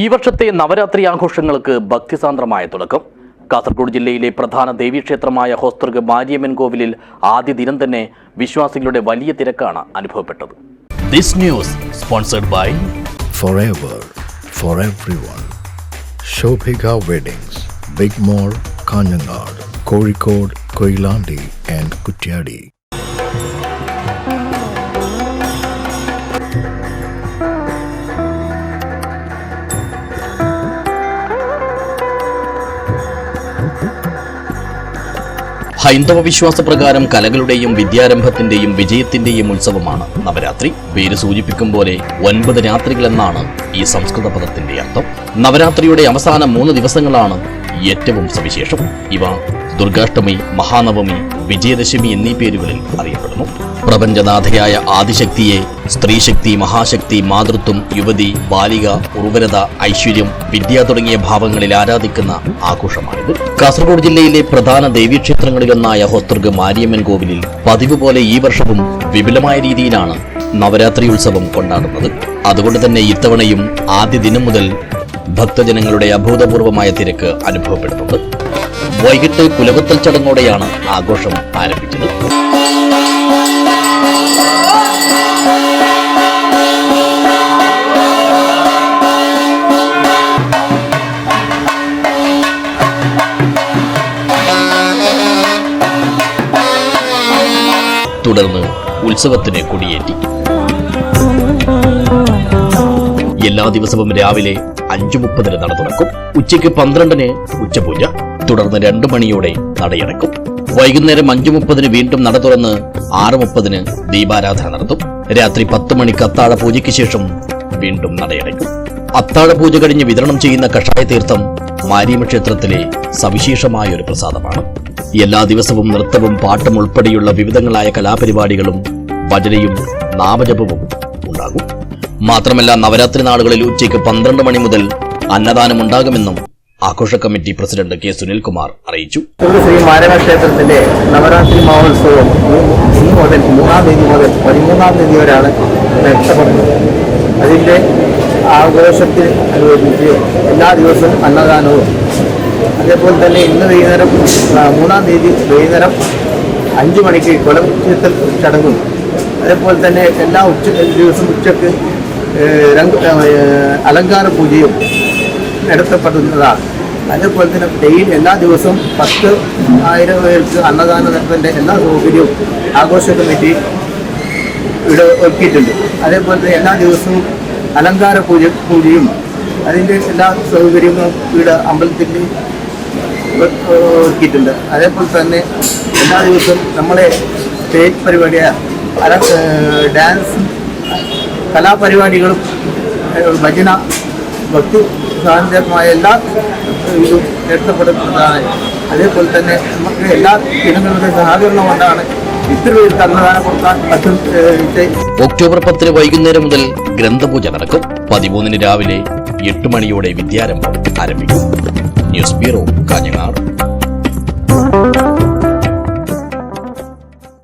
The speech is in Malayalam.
ഈ വർഷത്തെ നവരാത്രി ആഘോഷങ്ങൾക്ക് ഭക്തിസാന്ദ്രമായ തുടക്കം കാസർഗോഡ് ജില്ലയിലെ പ്രധാന ദേവീക്ഷേത്രമായ ഹോസ്തൃക് മാരിയമ്മൻ കോവിലിൽ ആദ്യ ദിനം തന്നെ വിശ്വാസികളുടെ വലിയ തിരക്കാണ് അനുഭവപ്പെട്ടത് this news sponsored by forever for everyone. Shobhika Weddings, Big Mall, Kanyanad, Kozhikode, Koilandi and Kutyadi. ഹൈന്ദവ വിശ്വാസ പ്രകാരം കലകളുടെയും വിദ്യാരംഭത്തിന്റെയും വിജയത്തിന്റെയും ഉത്സവമാണ് നവരാത്രി. പേര് സൂചിപ്പിക്കും പോലെ ഒൻപത് രാത്രികളെന്നാണ് ഈ സംസ്കൃത പദത്തിന്റെ അർത്ഥം. നവരാത്രിയുടെ അവസാന മൂന്ന് ദിവസങ്ങളാണ് ഏറ്റവും സവിശേഷം ഇവ ദുർഗാഷ്ടമി മഹാനവമി വിജയദശമി എന്നീ പേരുകളിൽ അറിയപ്പെടുന്നു. പ്രപഞ്ചനാഥയായ ആദിശക്തിയെ സ്ത്രീശക്തി മഹാശക്തി മാതൃത്വം യുവതി ബാലിക ഉർവരത ഐശ്വര്യം വിദ്യ തുടങ്ങിയ ഭാവങ്ങളിൽ ആരാധിക്കുന്ന ആഘോഷമാണിത്. കാസർഗോഡ് ജില്ലയിലെ പ്രധാന ദേവീക്ഷേത്രങ്ങളിലൊന്നായ ഹോസ്തൃഗ് മാരിയമ്മൻ കോവിലിൽ പതിവ് പോലെ ഈ വർഷവും വിപുലമായ രീതിയിലാണ് നവരാത്രി ഉത്സവം കൊണ്ടാടുന്നത്. അതുകൊണ്ട് തന്നെ ഇത്തവണയും ആദ്യ ദിനം മുതൽ ഭക്തജനങ്ങളുടെ അഭൂതപൂർവമായ തിരക്ക് അനുഭവപ്പെടുന്നുണ്ട് വൈകിട്ട് കുലവത്തൽ ചടങ്ങോടെയാണ് ആഘോഷം ആരംഭിച്ചത്. തുടർന്ന് ഉത്സവത്തിന് കൊടിയേറ്റി. എല്ലാ ദിവസവും രാവിലെ അഞ്ചു മുപ്പതിന് നട തുറക്കും. ഉച്ചയ്ക്ക് പന്ത്രണ്ടിന് ഉച്ചപൂജ. തുടർന്ന് രണ്ടു മണിയോടെ നടയടക്കും. വൈകുന്നേരം അഞ്ചു മുപ്പതിന് വീണ്ടും നട തുറന്ന് ആറ് മുപ്പതിന് ദീപാരാധന നടത്തും. രാത്രി പത്ത് മണിക്ക് അത്താഴ പൂജയ്ക്ക് ശേഷം വീണ്ടും നടയടക്കും അത്താഴ പൂജ കഴിഞ്ഞ് വിതരണം ചെയ്യുന്ന കഷായ തീർത്ഥം മാരിയമ്മ ക്ഷേത്രത്തിലെ സവിശേഷമായ ഒരു പ്രസാദമാണ്. എല്ലാ ദിവസവും നൃത്തവും പാട്ടും ഉൾപ്പെടെയുള്ള വിവിധങ്ങളായ കലാപരിപാടികളും ഭജനയും നാമജപവും ഉണ്ടാകും. മാത്രമല്ല നവരാത്രി നാളുകളിൽ ഉച്ചയ്ക്ക് പന്ത്രണ്ട് മണി മുതൽ അന്നദാനം ഉണ്ടാകുമെന്നും ആഘോഷ കമ്മിറ്റി പ്രസിഡന്റ് കെ സുനിൽകുമാർ അറിയിച്ചു. ശ്രീ മാരക ക്ഷേത്രത്തിന്റെ നവരാത്രി മഹോത്സവം ഇന്ന് മുതൽ മൂന്നാം തീയതി മുതൽ പതിമൂന്നാം തീയതി വരെയാണ് രക്ഷപ്പെടുന്നത് അതിന്റെ ആഘോഷത്തിൽ അനുബന്ധിച്ച് എല്ലാ ദിവസവും അന്നദാനവും. അതേപോലെ തന്നെ ഇന്ന് വൈകുന്നേരം മൂന്നാം തീയതി വൈകുന്നേരം അഞ്ച് മണിക്ക് കൊലം ചടങ്ങും. അതേപോലെ തന്നെ എല്ലാ ഉച്ച ദിവസം ഉച്ചയ്ക്ക് ഏഹ്, അലങ്കാര പൂജയും നടത്തപ്പെടുന്നതാണ്. അതേപോലെ തന്നെ ഡെയിലി എല്ലാ ദിവസവും പത്ത് ആയിരം പേർക്ക് അന്നദാന അന്നദാനത്തിന്റെ എല്ലാ സൗകര്യവും ആഘോഷ കമ്മിറ്റി ഇവിടെ ഒരുക്കിയിട്ടുണ്ട്. അതേപോലെ തന്നെ എല്ലാ ദിവസവും അലങ്കാര പൂജ പൂജയും അതിന്റെ എല്ലാ സൗകര്യങ്ങളും ഇവിടെ അമ്പലത്തിൽ ഒരുക്കിയിട്ടുണ്ട്. അതേപോലെ തന്നെ എല്ലാ ദിവസവും നമ്മളെ സ്റ്റേജ് പരിപാടിയായ ഡാൻസും കലാപരിപാടികളും ഭജന ഭക്തി സ്വാതന്ത്ര്യമായ എല്ലാ ഇതും നടത്തപ്പെടുന്നതാണ് അതേപോലെ തന്നെ നമുക്ക് എല്ലാ ജനങ്ങളുടെ സഹകരണം കൊണ്ടാണ് ഒക്ടോബർ പത്തിന് വൈകുന്നേരം മുതൽ ഗ്രന്ഥപൂജ നടക്കും. പതിമൂന്നിന് രാവിലെ എട്ട് മണിയോടെ വിദ്യാരംഭം ആരംഭിക്കും. News bureau Kanhangad.